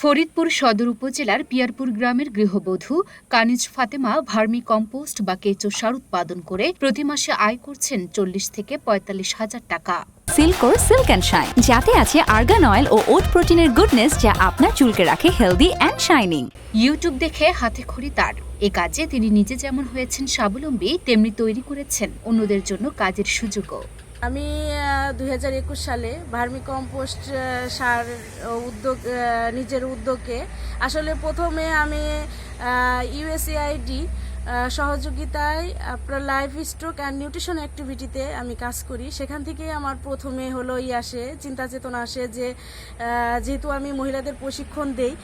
ফরিদপুর সদর উপজেলার পিয়ারপুর গ্রামের গৃহবধূ কানিজ ফাতেমা ভার্মি কম্পোস্ট বা কেঁচো সার উৎপাদন করে প্রতি মাসে আয় করছেন চল্লিশ থেকে পঁয়তাল্লিশ হাজার টাকা। সিল্কোর সিল্ক অ্যান্ড শাইন যাতে আছে আর্গান অয়েল ও ওট প্রোটিনের গুডনেস যা আপনার চুলকে রাখে হেলদি অ্যান্ড শাইনিং ইউটিউব দেখে হাতে খড়ি তার। এ কাজে তিনি নিজে যেমন হয়েছেন স্বাবলম্বী তেমনি তৈরি করেছেন অন্যদের জন্য কাজের সুযোগও। আমি দুই হাজার একুশ সালে ভার্মি কম্পোস্ট সার উদ্যোগ নিজের উদ্যোগে আসলে প্রথমে আমি ইউএসএআইডি সহযোগিতায়, আপনার লাইফ স্ট্রোক অ্যান্ড নিউট্রিশন অ্যাক্টিভিটিতে আমি কাজ করি। সেখান থেকে আমার প্রথমে হলো ই আসে, চিন্তা চেতনা আসে যে যেহেতু আমি মহিলাদের প্রশিক্ষণ দেই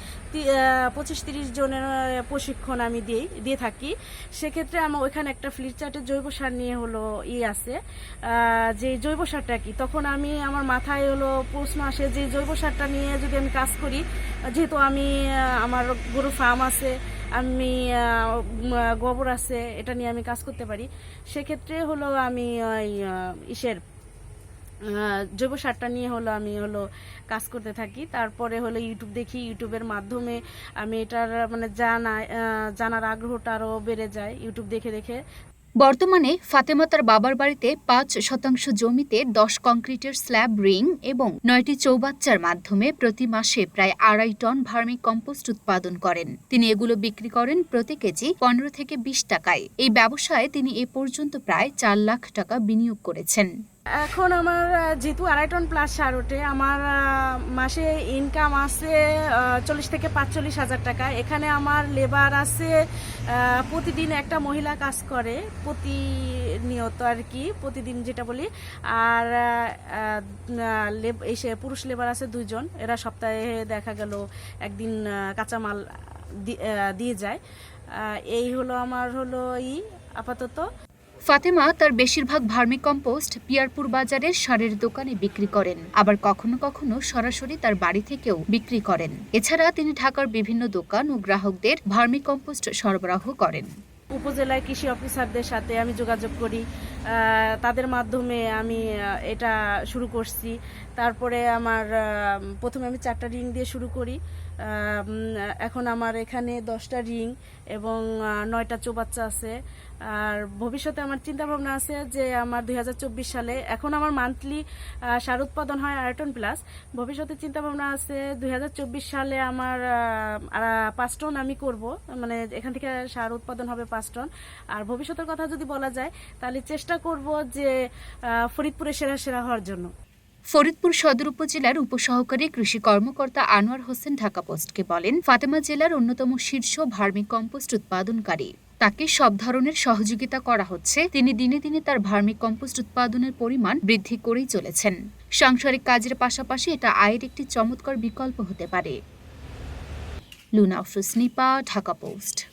পঁচিশ তিরিশ জনের প্রশিক্ষণ আমি দিই, দিয়ে থাকি। সেক্ষেত্রে আমার ওইখানে একটা ফ্লিপ চার্টের জৈব সার নিয়ে হলো ই আছে যে জৈব সারটা কি? তখন আমি, আমার মাথায় হলো প্রশ্ন আসে যে, জৈব সারটা নিয়ে যদি আমি কাজ করি, যেহেতু আমি আমার গরু ফার্ম আছে আমি গোবর আছে, এটা নিয়ে আমি কাজ করতে পারি। সেক্ষেত্রে হলো আমি, ওই ইসের জৈব সারটা নিয়ে হলো আমি হলো কাজ করতে থাকি। তারপরে হলো ইউটিউব দেখি, ইউটিউবের মাধ্যমে আমি এটার মানে জানা জানার আগ্রহটা আরও বেড়ে যায়। ইউটিউব দেখে দেখে বর্তমানে ফাতেমা তার বাবার বাড়িতে পাঁচ শতাংশ জমিতে দশ কংক্রিটের স্ল্যাব রিং এবং নয়টি চৌবাচ্চার মাধ্যমে প্রতি মাসে প্রায় আড়াই টন ভার্মি কম্পোস্ট উৎপাদন করেন। তিনি এগুলো বিক্রি করেন প্রতি কেজি পনেরো থেকে বিশ টাকায়। এই ব্যবসায় তিনি এ পর্যন্ত প্রায় চার লাখ টাকা বিনিয়োগ করেছেন। এখন আমার যেহেতু আড়াই টন প্লাস সার ওঠে, আমার মাসে ইনকাম আছে চল্লিশ থেকে পাঁচচল্লিশ হাজার টাকা। এখানে আমার লেবার আছে প্রতিদিন একটা মহিলা কাজ করে, প্রতিনিয়ত আর কি, প্রতিদিন যেটা বলি। আর এসে পুরুষ লেবার আছে দুজন এরা সপ্তাহে দেখা গেল একদিন কাঁচামাল দিয়ে যায়। এই হলো, আমার হলো ই, আপাতত। ফাতেমা তার বেশিরভাগ ভার্মি কম্পোস্ট পিয়ারপুর বাজারের সারের দোকানে বিক্রি করেন। আবার কখনো কখনো সরাসরি তার বাড়ি থেকেও বিক্রি করেন। এছাড়া তিনি ঢাকার বিভিন্ন দোকান ও গ্রাহকদের ভার্মি কম্পোস্ট সরবরাহ করেন। উপজেলায় কৃষি অফিসারদের সাথে আমি যোগাযোগ করি। তাদের মাধ্যমে আমি এটা শুরু করছি। তারপরে আমার প্রথমে আমি চারটা রিং দিয়ে শুরু করি। এখন আমার এখানে দশটা রিং এবং নয়টা চৌবাচ্চা আছে। আর ভবিষ্যতে আমার চিন্তা ভাবনা আছে যে আমার দুই হাজার চব্বিশ সালে, এখন আমার মান্থলি সার উৎপাদন হয় আয়টন প্লাস ভবিষ্যতে চিন্তা ভাবনা আছে দুই হাজার চব্বিশ সালে আমার পাঁচ টন আমি করব মানে এখান থেকে সার উৎপাদন হবে পাঁচ টন। আর ভবিষ্যতের কথা যদি বলা যায়, তাহলে চেষ্টা করব যে ফরিদপুরে সেরা সেরা হওয়ার জন্য। ফরিদপুর সদর উপজেলার উপসহকারী কৃষি কর্মকর্তা আনোয়ার হোসেন ঢাকা পোস্টকে বলেন, ফাতেমা জেলার অন্যতম শীর্ষ ভার্মি কম্পোস্ট উৎপাদনকারী। তাকে সব ধরনের সহযোগিতা করা হচ্ছে। তিনি দিনে দিনে তার ভার্মি কম্পোস্ট উৎপাদনের পরিমাণ বৃদ্ধি করেই চলেছেন। সাংসারিক কাজের পাশাপাশি এটা আয়ের একটি চমৎকার বিকল্প হতে পারে। লুনা নিপা, ঢাকা পোস্ট।